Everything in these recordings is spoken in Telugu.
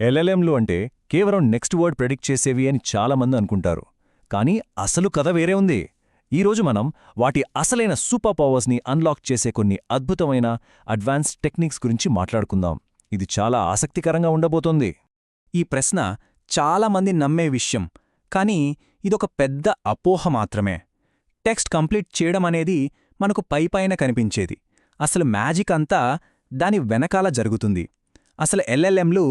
ఎల్ఎల్ఎంలు అంటే కేవలం నెక్స్ట్ వర్డ్ ప్రెడిక్ట్ చేసేవి అని చాలామంది అనుకుంటారు. కానీ అసలు కథ వేరే ఉంది. ఈరోజు మనం వాటి అసలైన సూపర్ పవర్స్ని అన్లాక్ చేసే కొన్ని అద్భుతమైన అడ్వాన్స్డ్ టెక్నిక్స్ గురించి మాట్లాడుకుందాం. ఇది చాలా ఆసక్తికరంగా ఉండబోతోంది. ఈ ప్రశ్న చాలామంది నమ్మే విషయం కానీ ఇదొక పెద్ద అపోహ మాత్రమే. టెక్స్ట్ కంప్లీట్ చేయడం అనేది మనకు పైపైన కనిపించేది. అసలు మ్యాజిక్ అంతా దాని వెనకాల జరుగుతుంది. అసలు ఎల్ఎల్ఎంలు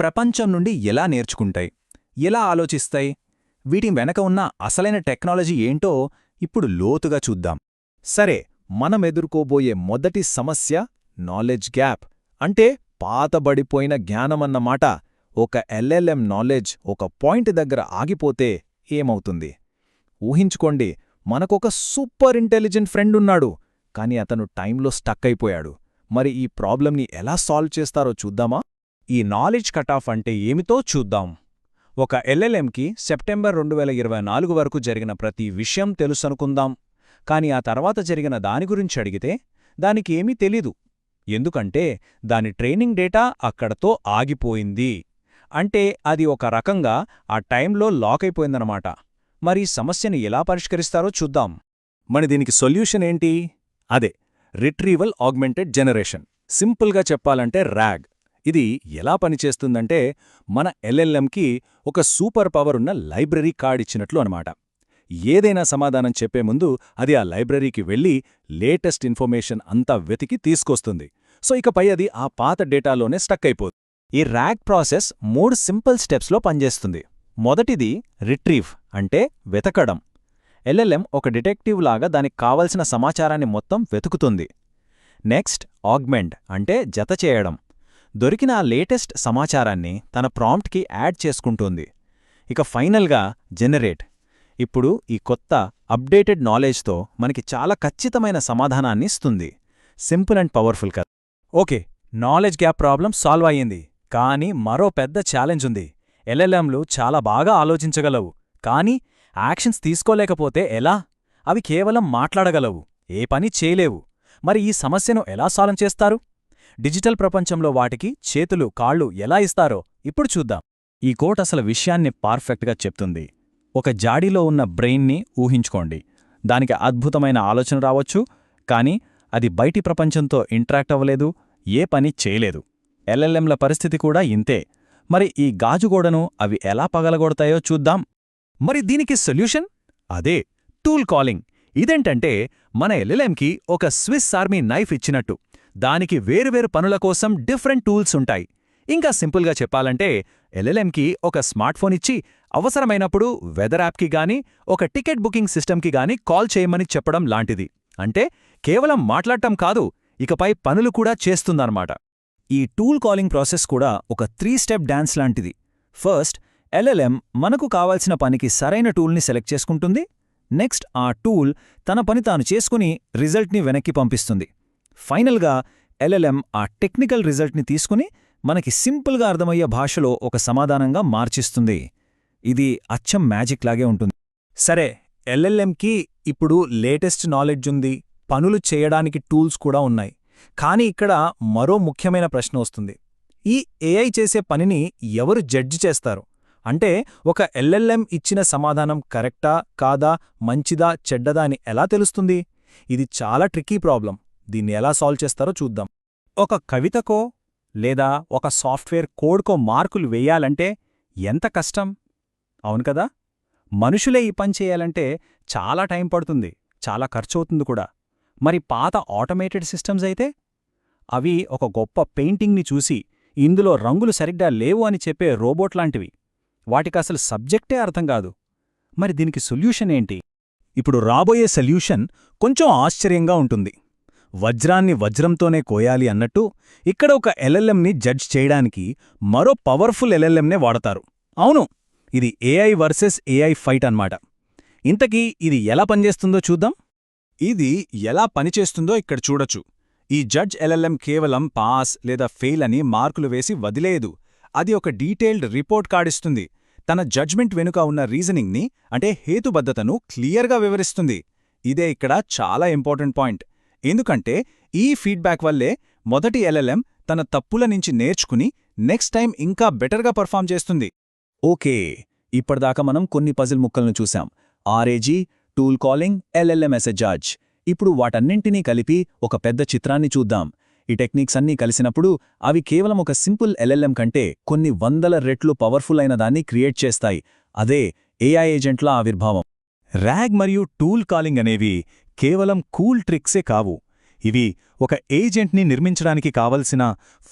ప్రపంచం నుండి ఎలా నేర్చుకుంటాయి? ఎలా ఆలోచిస్తాయి? వీటి వెనక ఉన్న అసలైన టెక్నాలజీ ఏంటో ఇప్పుడు లోతుగా చూద్దాం. సరే మనం ఎదుర్కోబోయే మొదటి సమస్య నాలెడ్జ్ గ్యాప్. అంటే పాతబడిపోయిన జ్ఞానమన్నమాట. ఒక ఎల్ఎల్ఎం నాలెడ్జ్ ఒక పాయింట్ దగ్గర ఆగిపోతే ఏమవుతుంది? ఊహించుకోండి మనకొక సూపర్ ఇంటెలిజెంట్ ఫ్రెండ్ ఉన్నాడు. కానీ అతను టైంలో స్టక్ అయిపోయాడు. మరి ఈ ప్రాబ్లంని ఎలా సాల్వ్ చేస్తారో చూద్దామా? ఈ నాలెడ్జ్ కటాఫ్ అంటే ఏమితో చూద్దాం. ఒక ఎల్ఎల్ఎంకి సెప్టెంబర్ రెండు వేల ఇరవై నాలుగు వరకు జరిగిన ప్రతి విషయం తెలుసనుకుందాం. కాని ఆ తర్వాత జరిగిన దాని గురించి అడిగితే దానికి ఏమీ తెలీదు. ఎందుకంటే దాని ట్రైనింగ్ డేటా అక్కడతో ఆగిపోయింది. అంటే అది ఒక రకంగా ఆ టైంలో లాక్ అయిపోయిందనమాట మరి సమస్యని ఎలా పరిష్కరిస్తారో చూద్దాం. మరి దీనికి సొల్యూషన్ ఏంటి? అదే రిట్రీవల్ ఆగ్మెంటెడ్ జనరేషన్ సింపుల్గా చెప్పాలంటే ర్యాగ్ ఇది ఎలా పనిచేస్తుందంటే మన ఎల్ఎల్ఎంకి ఒక సూపర్ పవర్ ఉన్న లైబ్రరీ కార్డ్ ఇచ్చినట్లు అనమాట ఏదైనా సమాధానం చెప్పే ముందు అది ఆ లైబ్రరీకి వెళ్ళి లేటెస్ట్ ఇన్ఫర్మేషన్ అంతా వెతికి తీసుకొస్తుంది. సో ఇకపై అది ఆ పాత డేటాలోనే స్టక్ అయిపోతుంది ఈ ర్యాగ్ ప్రాసెస్ మూడు సింపుల్ స్టెప్స్లో పనిచేస్తుంది. మొదటిది రిట్రీవ్ అంటే వెతకడం. ఎల్ఎల్ఎం ఒక డిటెక్టివ్ లాగా దానికి కావలసిన సమాచారాన్ని మొత్తం వెతుకుతుంది. నెక్స్ట్ ఆగ్మెంట్ అంటే జత చేయడం. దొరికిన ఆ లేటెస్ట్ సమాచారాన్ని తన ప్రాంప్ట్కి యాడ్ చేసుకుంటోంది. ఇక ఫైనల్గా జనరేట్. ఇప్పుడు ఈ కొత్త అప్డేటెడ్ నాలెడ్జ్తో మనకి చాలా ఖచ్చితమైన సమాధానాన్ని ఇస్తుంది. సింపుల్ అండ్ పవర్ఫుల్ కదా okay knowledge gap problem solve అయ్యింది. కానీ మరో పెద్ద ఛాలెంజ్ ఉంది. ఎల్ఎల్ఎంలు చాలా బాగా ఆలోచించగలవు. కానీ యాక్షన్స్ తీసుకోలేకపోతే ఎలా? అవి కేవలం మాట్లాడగలవు. ఏ పని చేయలేవు. మరి ఈ సమస్యను ఎలా సాల్వ్ చేస్తారు? డిజిటల్ ప్రపంచంలో వాటికి చేతులు కాళ్ళు ఎలా ఇస్తారో ఇప్పుడు చూద్దాం. ఈ కోట్ అసలు విషయాన్ని పర్ఫెక్ట్గా చెప్తుంది. ఒక జాడీలో ఉన్న బ్రెయిన్ని ఊహించుకోండి. దానికి అద్భుతమైన ఆలోచన రావచ్చు కానీ అది బయటి ప్రపంచంతో ఇంటరాక్ట్ అవ్వలేదు ఏ పని చేయలేదు. ఎల్ఎల్ఎంల పరిస్థితి కూడా ఇంతే. మరి ఈ గాజుగోడను అవి ఎలా పగలగొడతాయో చూద్దాం. మరి దీనికి సొల్యూషన్? అదే టూల్ కాలింగ్. ఇదేంటంటే మన ఎల్ఎల్ఎంకి ఒక స్విస్ ఆర్మీ నైఫ్ ఇచ్చినట్టు. దానికి వేరువేరు పనుల కోసం డిఫరెంట్ టూల్స్ ఉంటాయి. ఇంకా సింపుల్గా చెప్పాలంటే ఎల్ఎల్ఎంకి ఒక స్మార్ట్ ఫోన్ ఇచ్చి అవసరమైనప్పుడు వెదర్ యాప్కి గానీ ఒక టికెట్ బుకింగ్ సిస్టమ్కి గాని కాల్ చేయమని చెప్పడం లాంటిది. అంటే కేవలం మాట్లాడటం కాదు ఇకపై పనులు కూడా చేస్తుందన్నమాట. ఈ టూల్ కాలింగ్ ప్రాసెస్ కూడా ఒక త్రీ స్టెప్ డాన్స్ లాంటిది. ఫస్ట్ ఎల్ఎల్ఎం మనకు కావాల్సిన పనికి సరైన టూల్ని సెలెక్ట్ చేసుకుంటుంది. నెక్స్ట్ ఆ టూల్ తన పని తాను చేసుకుని రిజల్ట్ని వెనక్కి పంపిస్తుంది. ఫైనల్గా ఎల్ఎల్ఎం ఆ టెక్నికల్ రిజల్ట్ని తీసుకుని మనకి సింపుల్గా అర్థమయ్యే భాషలో ఒక సమాధానంగా మార్చిస్తుంది. ఇది అచ్చం మ్యాజిక్ లాగే ఉంటుంది. సరే ఎల్ఎల్ఎంకి ఇప్పుడు లేటెస్ట్ నాలెడ్జ్ ఉంది. పనులు చేయడానికి టూల్స్ కూడా ఉన్నాయి. కానీ ఇక్కడ మరో ముఖ్యమైన ప్రశ్న వస్తుంది. ఈ ఏఐ చేసే పనిని ఎవరు జడ్జి చేస్తారు? అంటే ఒక ఎల్ఎల్ఎం ఇచ్చిన సమాధానం కరెక్టా కాదా మంచిదా చెడ్డదా అని ఎలా తెలుస్తుంది? ఇది చాలా ట్రిక్కీ ప్రాబ్లం. దీన్ని ఎలా సాల్వ్ చేస్తారో చూద్దాం. ఒక కవితకో లేదా ఒక సాఫ్ట్వేర్ కోడ్కో మార్కులు వెయ్యాలంటే ఎంత కష్టం? అవును కదా? మనుషులే ఈ పని చేయాలంటే చాలా టైం పడుతుంది చాలా ఖర్చవుతుంది కూడా. మరి పాత ఆటోమేటెడ్ సిస్టమ్స్ అయితే? అవి ఒక గొప్ప పెయింటింగ్ని చూసి ఇందులో రంగులు సరిగ్గా లేవు అని చెప్పే రోబోట్ లాంటివి. వాటికసలు సబ్జెక్టే అర్థం కాదు. మరి దీనికి సొల్యూషన్ ఏంటి? ఇప్పుడు రాబోయే సొల్యూషన్ కొంచెం ఆశ్చర్యంగా ఉంటుంది. వజ్రాన్ని వజ్రంతోనే కోయాలి అన్నట్టు ఇక్కడ ఒక ఎల్ఎల్ఎంని జడ్జ్ చేయడానికి మరో పవర్ఫుల్ ఎల్ఎల్ఎంనే వాడతారు. అవును ఇది ఏఐ వర్సెస్ ఏఐ ఫైట్ అన్నమాట. ఇంతకీ ఇది ఎలా పనిచేస్తుందో చూద్దాం. ఇది ఎలా పనిచేస్తుందో ఇక్కడ చూడొచ్చు. ఈ జడ్జ్ ఎల్ఎల్ఎం కేవలం పాస్ లేదా ఫెయిల్ అని మార్కులు వేసి వదిలేయదు. అది ఒక డీటెయిల్డ్ రిపోర్ట్ కార్డిస్తుంది తన జడ్జ్మెంట్ వెనుక ఉన్న రీజనింగ్ని అంటే హేతుబద్ధతను క్లియర్గా వివరిస్తుంది. ఇదే ఇక్కడ చాలా ఇంపార్టెంట్ పాయింట్. ఎందుకంటే ఈ ఫీడ్బ్యాక్ వల్లే మొదటి ఎల్ఎల్ఎం తన తప్పుల నుంచి నేర్చుకుని నెక్స్ట్ టైం ఇంకా బెటర్గా పర్ఫామ్ చేస్తుంది. ఓకే ఇప్పటిదాకా మనం కొన్ని పజిల్ ముక్కలను చూశాం. RAG tool calling LLM judge ఇప్పుడు వాటన్నింటినీ కలిపి ఒక పెద్ద చిత్రాన్ని చూద్దాం. ఈ టెక్నిక్స్ అన్నీ కలిసినప్పుడు అవి కేవలం ఒక సింపుల్ ఎల్ఎల్ఎం కంటే కొన్ని వందల రెట్లు పవర్ఫుల్ అయిన దాన్ని క్రియేట్ చేస్తాయి. అదే ఏఐ ఏజెంట్ల ఆవిర్భావం. ర్యాగ్ మరియు టూల్ కాలింగ్ అనేవి కేవలం కూల్ ట్రిక్సే కావు. ఇవి ఒక ఏజెంట్ని నిర్మించడానికి కావలసిన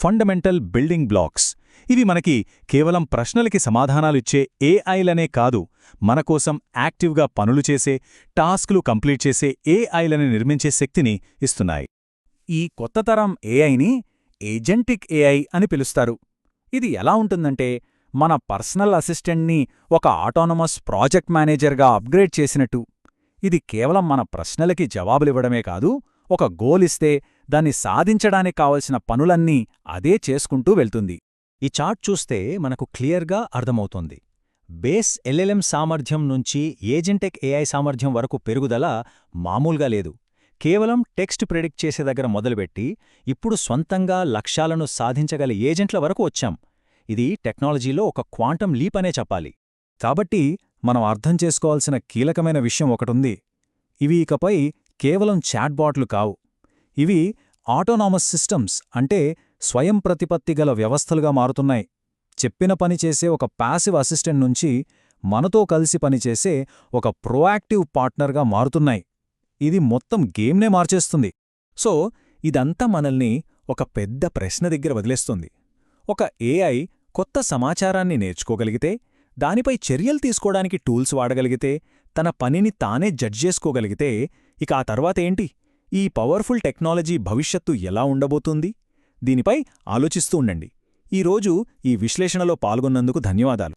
ఫండమెంటల్ బిల్డింగ్ బ్లాక్స్. ఇవి మనకి కేవలం ప్రశ్నలకి సమాధానాలిచ్చే ఏఐలనే కాదు మనకోసం యాక్టివ్గా పనులు చేసే టాస్క్లు కంప్లీట్ చేసే ఏఐలని నిర్మించే శక్తిని ఇస్తున్నాయి. ఈ కొత్త తరం ఏఐని ఏజెంటిక్ ఏఐ అని పిలుస్తారు. ఇది ఎలా ఉంటుందంటే మన పర్సనల్ అసిస్టెంట్ని ఒక ఆటోనమస్ ప్రాజెక్ట్ మేనేజర్గా అప్గ్రేడ్ చేసినట్టు. ఇది కేవలం మన ప్రశ్నలకి జవాబులివ్వడమే కాదు ఒక గోలిస్తే దాన్ని సాధించడానికి కావలసిన పనులన్నీ అదే చేసుకుంటూ వెళ్తుంది. ఈ చార్ట్ చూస్తే మనకు క్లియర్గా అర్థమవుతుంది. బేస్ ఎల్ఎల్ఎం సామర్థ్యం నుంచి ఏజెంటెక్ ఏఐ సామర్థ్యం వరకు పెరుగుదల మామూలుగా లేదు. కేవలం టెక్స్ట్ ప్రెడిక్ట్ చేసే దగ్గర మొదలుపెట్టి ఇప్పుడు స్వంతంగా లక్ష్యాలను సాధించగల ఏజెంట్ల వరకు వచ్చాం. ఇది టెక్నాలజీలో ఒక క్వాంటం లీప్ అనే చెప్పాలి. కాబట్టి మనం అర్థం చేసుకోవాల్సిన కీలకమైన విషయం ఒకటుంది. ఇవి ఇకపై కేవలం చాట్బాట్లు కావు. ఇవి ఆటోనామస్ సిస్టమ్స్ అంటే స్వయం ప్రతిపత్తి గల వ్యవస్థలుగా మారుతున్నాయి. చెప్పిన పని చేసే ఒక ప్యాసివ్ అసిస్టెంట్ నుంచి మనతో కలిసి పనిచేసే ఒక ప్రోయాక్టివ్ పార్ట్నర్గా మారుతున్నాయి. ఇది మొత్తం గేమ్నే మార్చేస్తుంది. సో ఇదంతా మనల్ని ఒక పెద్ద ప్రశ్న దగ్గర వదిలేస్తుంది. ఒక ఏఐ కొత్త సమాచారాన్ని నేర్చుకోగలిగితే దానిపై చర్యలు తీసుకోవడానికి టూల్స్ వాడగలిగితే తన పనిని తానే జడ్జ్ చేసుకోగలిగితే ఇక ఆ తర్వాతేంటి ఈ పవర్ఫుల్ టెక్నాలజీ భవిష్యత్తు ఎలా ఉండబోతుంది? దీనిపై ఆలోచిస్తూ ఉండండి. ఈరోజు ఈ విశ్లేషణలో పాల్గొన్నందుకు ధన్యవాదాలు.